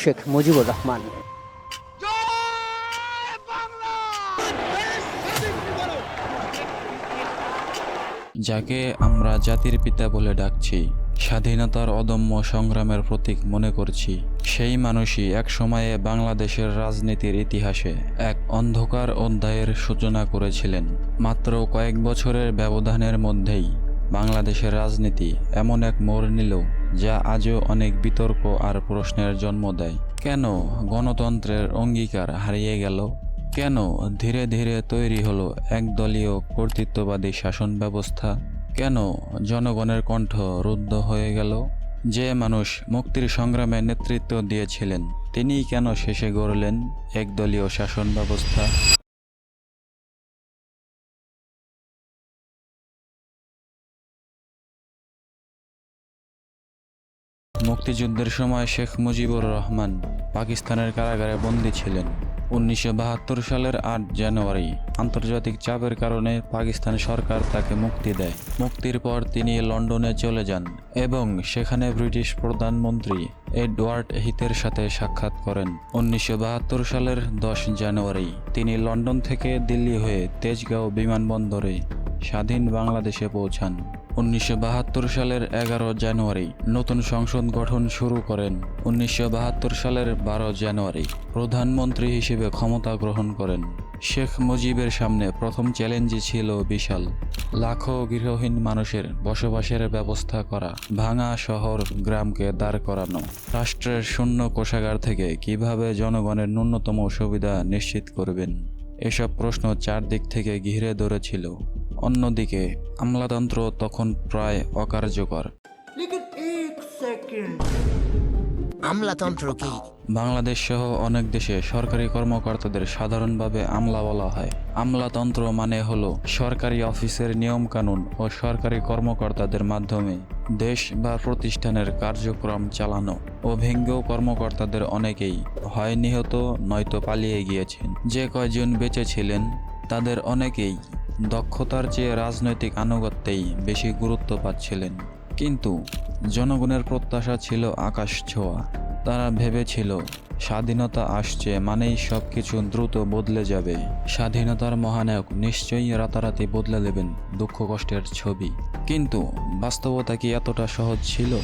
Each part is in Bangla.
শেখ মুজিবুর রহমান। যাকে আমরা জাতির পিতা বলে ডাকছি, স্বাধীনতার অদম্য সংগ্রামের প্রতীক মনে করছি, সেই মানুষই এক সময়ে বাংলাদেশের রাজনীতির ইতিহাসে এক অন্ধকার অধ্যায়ের সূচনা করেছিলেন। মাত্র কয়েক বছরের ব্যবধানের মধ্যেই বাংলাদেশের রাজনীতি এমন এক মোড় নিল যা আজও অনেক বিতর্ক আর প্রশ্নের জন্ম দেয়। কেন গণতন্ত্রের অঙ্গীকার হারিয়ে গেল? কেন ধীরে ধীরে তৈরি হলো একদলীয় কর্তৃত্ববাদী শাসন ব্যবস্থা? কেন জনগণের কণ্ঠ রুদ্ধ হয়ে গেল? যে মানুষ মুক্তির সংগ্রামে নেতৃত্ব দিয়েছিলেন, তিনিই কেন শেষে গড়লেন একদলীয় শাসন ব্যবস্থা? মুক্তিযুদ্ধের সময় শেখ মুজিবুর রহমান পাকিস্তানের কারাগারে বন্দী ছিলেন। উনিশশো বাহাত্তর সালের আট জানুয়ারি আন্তর্জাতিক চাপের কারণে পাকিস্তান সরকার তাকে মুক্তি দেয়। মুক্তির পর তিনি লন্ডনে চলে যান এবং সেখানে ব্রিটিশ প্রধানমন্ত্রী এডওয়ার্ড হিতের সাথে সাক্ষাৎ করেন। উনিশশো বাহাত্তর সালের দশ জানুয়ারি তিনি লন্ডন থেকে দিল্লি হয়ে তেজগাঁও বিমানবন্দরে স্বাধীন বাংলাদেশে পৌঁছান। উনিশশো বাহাত্তর সালের এগারো জানুয়ারি নতুন সংসদ গঠন শুরু করেন। উনিশশো বাহাত্তর সালের বারো জানুয়ারি প্রধানমন্ত্রী হিসেবে ক্ষমতা গ্রহণ করেন। শেখ মুজিবের সামনে প্রথম চ্যালেঞ্জই ছিল বিশাল। লাখো গৃহহীন মানুষের বসবাসের ব্যবস্থা করা, ভাঙা শহর, গ্রামকে দাঁড় করানো, রাষ্ট্রের শূন্য কোষাগার থেকে কীভাবে জনগণের ন্যূনতম সুবিধা নিশ্চিত করবেন, এসব প্রশ্ন চারদিক থেকে ঘিরে ধরেছিল। অন্যদিকে আমলাতন্ত্র তখন প্রায় অকার্যকর। আমলাতন্ত্র কি? বাংলাদেশ সহ অনেক দেশে সরকারি কর্মকর্তাদের সাধারণভাবে আমলা বলা হয়। আমলাতন্ত্র মানে হল সরকারি অফিসের নিয়মকানুন ও সরকারি কর্মকর্তাদের মাধ্যমে দেশ বা প্রতিষ্ঠানের কার্যক্রম চালানো। অভিজ্ঞ কর্মকর্তাদের অনেকেই হয় নিহত নয়তো পালিয়ে গিয়েছেন। যে কয়জন বেঁচে ছিলেন তাদের অনেকেই দক্ষতার চেয়ে রাজনৈতিক আনুগত্যেই বেশি গুরুত্ব পাচ্ছিলেন। কিন্তু জনগণের প্রত্যাশা ছিল আকাশ ছোঁয়া। তারা ভেবেছিল, স্বাধীনতা আসছে মানেই সব কিছু দ্রুত বদলে যাবে। স্বাধীনতার মহানায়ক নিশ্চয়ই রাতারাতি বদলে দেবেন দুঃখ কষ্টের ছবি। কিন্তু বাস্তবতা কি এতটা সহজ ছিল?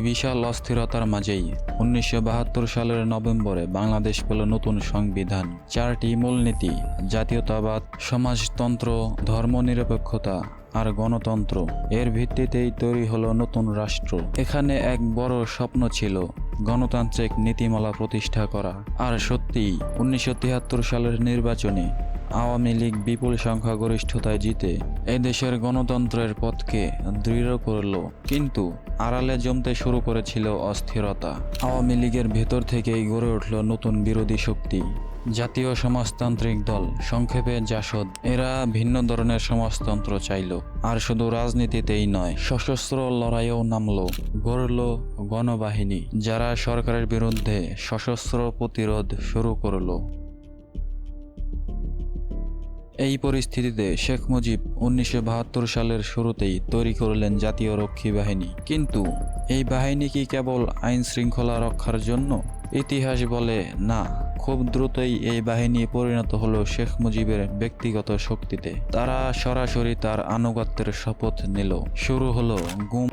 এই বিশাল অস্থিরতার মাঝেই উনিশশো বাহাত্তর সালের নভেম্বরে বাংলাদেশ পেল নতুন সংবিধান। চারটি মূলনীতি, জাতীয়তাবাদ, সমাজতন্ত্র, ধর্মনিরপেক্ষতা আর গণতন্ত্র। এর ভিত্তিতেই তৈরি হলো নতুন রাষ্ট্র। এখানে এক বড় স্বপ্ন ছিল গণতান্ত্রিক নীতিমালা প্রতিষ্ঠা করা। আর সত্যিই উনিশশো তিয়াত্তর সালের নির্বাচনে আওয়ামী লীগ বিপুল সংখ্যাগরিষ্ঠতায় জিতে এদেশের গণতন্ত্রের পথকে দৃঢ় করল, কিন্তু আড়ালে জমতে শুরু করেছিল অস্থিরতা। আওয়ামী লীগের ভেতর থেকেই গড়ে উঠল নতুন বিরোধী শক্তি। জাতীয় সমাজতান্ত্রিক দল, সংক্ষেপে জাসদ, এরা ভিন্ন ধরনের সমাজতন্ত্র চাইল, আর শুধু রাজনীতিতেই নয়, সশস্ত্র লড়াইও নামল, গড়ল গণবাহিনী, যারা সরকারের বিরুদ্ধে সশস্ত্র প্রতিরোধ শুরু করল। এই পরিস্থিতিতে শেখ মুজিব উনিশশো বাহাত্তর সালের শুরুতেই তৈরি করলেন জাতীয় রক্ষী বাহিনী। কিন্তু এই বাহিনী কি কেবল আইন শৃঙ্খলা রক্ষার জন্য? ইতিহাস বলে না, খুব দ্রুতই এই বাহিনী পরিণত হলো শেখ মুজিবের ব্যক্তিগত শক্তিতে। তারা সরাসরি তার আনুগত্যের শপথ নিল। শুরু হলো গুম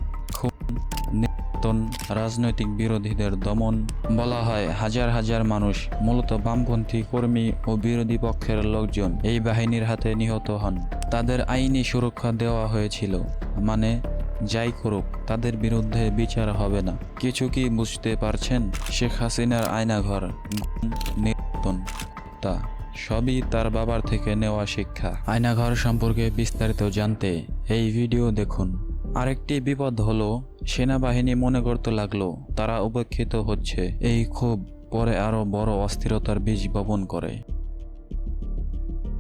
নির্যাতন রাজনৈতিক বিরোধীদের দমন বলা হয় হাজার হাজার মানুষ, মূলত বামপন্থী কর্মী ও বিরোধী পক্ষের লোকজন এই বাহিনীর হাতে নিহত হন। তাদের আইনি সুরক্ষা দেওয়া হয়েছিল মানে যাই করুক, তাদের বিরুদ্ধে বিচার হবে না। কিছু কি বুঝতে পারছেন? শেখ হাসিনার আয়নাঘর নির্যাতন, হত্যা, সবই তার বাবার থেকে নেওয়া শিক্ষা। আয়নাঘর সম্পর্কে বিস্তারিত জানতে এই ভিডিও দেখুন। আরেকটি বিপদ হলো, সেনাবাহিনী মনে করতে লাগল, তারা উপেক্ষিত হচ্ছে। এই ক্ষোভ পরে আরও বড় অস্থিরতার বীজ বপন করে।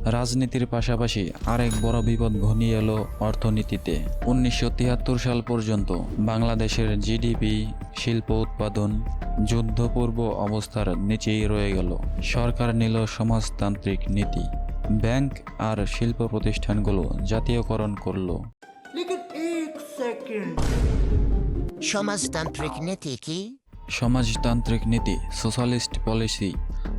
রাজনীতির পাশাপাশি আরেক বড় বিপদ ঘনিয়ে এলো অর্থনীতিতে। উনিশশো তিয়াত্তর সাল পর্যন্ত বাংলাদেশের জিডিপি, শিল্প উৎপাদন যুদ্ধপূর্ব অবস্থার নিচেই রয়ে গেল। সরকার নিল সমাজতান্ত্রিক নীতি। ব্যাংক আর শিল্প প্রতিষ্ঠানগুলো জাতীয়করণ করল। সমাজতান্ত্রিক নীতি কি? সমাজতান্ত্রিক নীতি সোশ্যালিস্ট পলিসি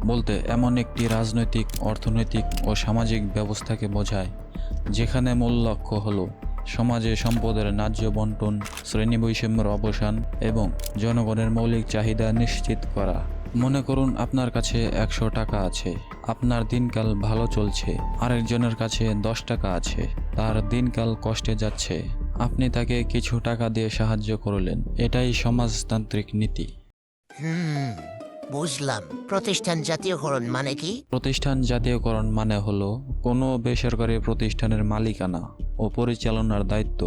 বলতে এমন একটি রাজনৈতিক অর্থনৈতিক ও সামাজিক ব্যবস্থাকে বোঝায় যেখানে মূল লক্ষ্য হল সমাজে সম্পদের ন্যায্য বন্টন শ্রেণি বৈষম্যের অবসান এবং জনগণের মৌলিক চাহিদা নিশ্চিত করা। মনে করুন আপনার কাছে একশো টাকা আছে আপনার দিনকাল ভালো চলছে আরেকজনের কাছে দশ টাকা আছে তার দিনকাল কষ্টে যাচ্ছে। আপনি তাকে কিছু টাকা দিয়ে সাহায্য করলেন। এটাই সমাজতান্ত্রিক নীতি। হুম বুঝলাম। প্রতিষ্ঠান জাতীয়করণ মানে কি? প্রতিষ্ঠান জাতীয়করণ মানে হলো কোনো বেসরকারি প্রতিষ্ঠানের মালিকানা ও পরিচালনার দায়িত্ব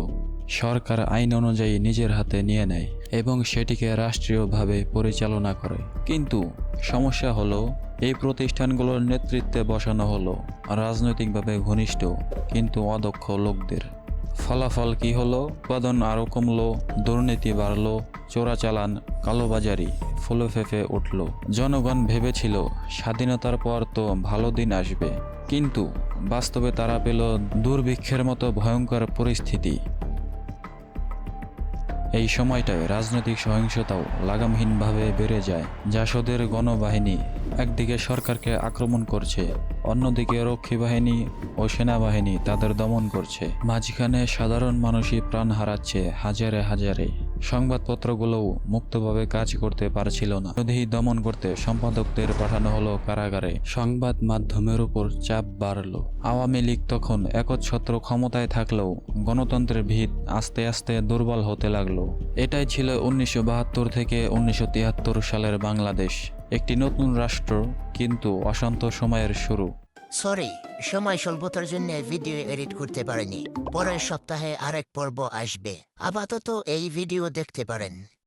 সরকার আইন অনুযায়ী নিজের হাতে নিয়ে নেয় এবং সেটিকে রাষ্ট্রীয়ভাবে পরিচালনা করে। কিন্তু সমস্যা হলো এই প্রতিষ্ঠানগুলোর নেতৃত্বে বসানো হলো রাজনৈতিকভাবে ঘনিষ্ঠ কিন্তু অদক্ষ লোকদের। ফলাফল কি হলো? উৎপাদন আরও কমলো, দুর্নীতি বাড়লো, চোরাচালান কালোবাজারি ফুলো ফেঁপে উঠল। জনগণ ভেবেছিল, স্বাধীনতার পর তো ভালো দিন আসবে। কিন্তু বাস্তবে তারা পেল দুর্ভিক্ষের মতো ভয়ঙ্কর পরিস্থিতি। এই সময়টায় রাজনৈতিক সহিংসতাও লাগামহীনভাবে বেড়ে যায়। জাসদের গণবাহিনী একদিকে সরকারকে আক্রমণ করছে, অন্যদিকে রক্ষী বাহিনী ও সেনাবাহিনী তাদের দমন করছে। মাঝখানে সাধারণ মানুষই প্রাণ হারাচ্ছে হাজারে হাজারে। সংবাদপত্রগুলোও মুক্তভাবে কাজ করতে পারছিল না। বিরোধী দমন করতে সম্পাদকদের পাঠানো হলো কারাগারে। সংবাদ মাধ্যমের উপর চাপ বাড়ল। আওয়ামী লীগ তখন একচ্ছত্র ক্ষমতায় থাকলেও গণতন্ত্রের ভিত আস্তে আস্তে দুর্বল হতে লাগল। এটাই ছিল উনিশশো বাহাত্তর থেকে উনিশশো তিয়াত্তর সালের বাংলাদেশ। একটি নতুন রাষ্ট্র, কিন্তু অশান্ত সময়ের শুরু। সরি সময় স্বল্পতার জন্য ভিডিও এডিট করতে পারিনি। পরের সপ্তাহে আরেক পর্ব আসবে। আপাতত এই ভিডিও দেখতে পারেন।